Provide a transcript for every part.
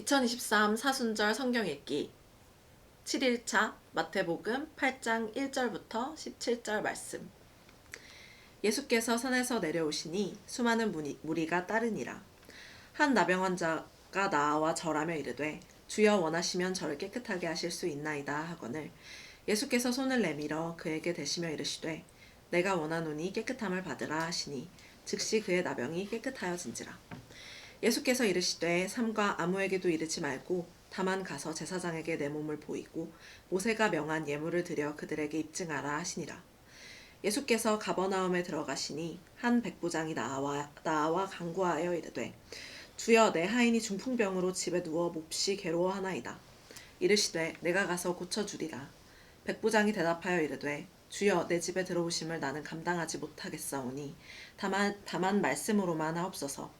2023 사순절 성경 읽기. 7일차 마태복음 8장 1절부터 17절 말씀. 예수께서 산에서 내려오시니 수많은 무리, 무리가 따르니라. 한 나병 환자가 나와 절하며 이르되 주여 원하시면 저를 깨끗하게 하실 수 있나이다. 하거늘 예수께서 손을 내밀어 그에게 대시며 이르시되 내가 원하노니 깨끗함을 받으라. 하시니 즉시 그의 나병이 깨끗하여진지라 예수께서 이르시되 삼가 아무에게도 이르지 말고 다만 가서 제사장에게 내 몸을 보이고 모세가 명한 예물을 드려 그들에게 입증하라 하시니라. 예수께서 가버나움에 들어가시니 한 백부장이 나와 나와 간구하여 이르되 주여 내 하인이 중풍병으로 집에 누워 몹시 괴로워하나이다. 이르시되 내가 가서 고쳐 주리라. 백부장이 대답하여 이르되 주여 내 집에 들어오심을 나는 감당하지 못하겠사오니 다만 다만 말씀으로만 하옵소서.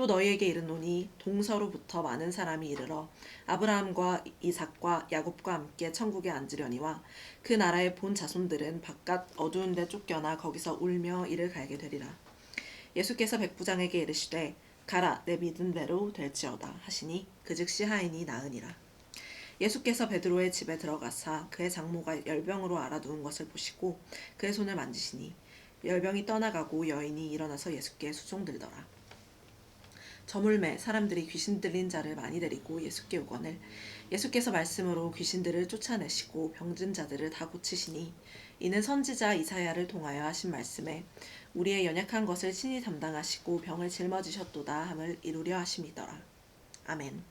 또 너희에게 이르노니 동서로부터 많은 사람이 이르러 아브라함과 이삭과 야곱과 함께 천국에 앉으려니와 그 나라의 본 자손들은 바깥 어두운 데 쫓겨나 거기서 울며 이를 갈게 되리라. 예수께서 백부장에게 이르시되 가라 내 믿은 대로 될지어다 하시니 그 즉시 하인이 나으니라. 예수께서 베드로의 집에 들어가사 그의 장모가 열병으로 알아누운 것을 보시고 그의 손을 만지시니 열병이 떠나가고 여인이 일어나서 예수께 수종들더라. 저물매 사람들이 귀신 들린 자를 많이 데리고 예수께 오거늘 예수께서 말씀으로 귀신들을 쫓아내시고 병든 자들을 다 고치시니 이는 선지자 이사야를 통하여 하신 말씀에 우리의 연약한 것을 친히 담당하시고 병을 짊어지셨도다 함을 이루려 하심이더라. 아멘.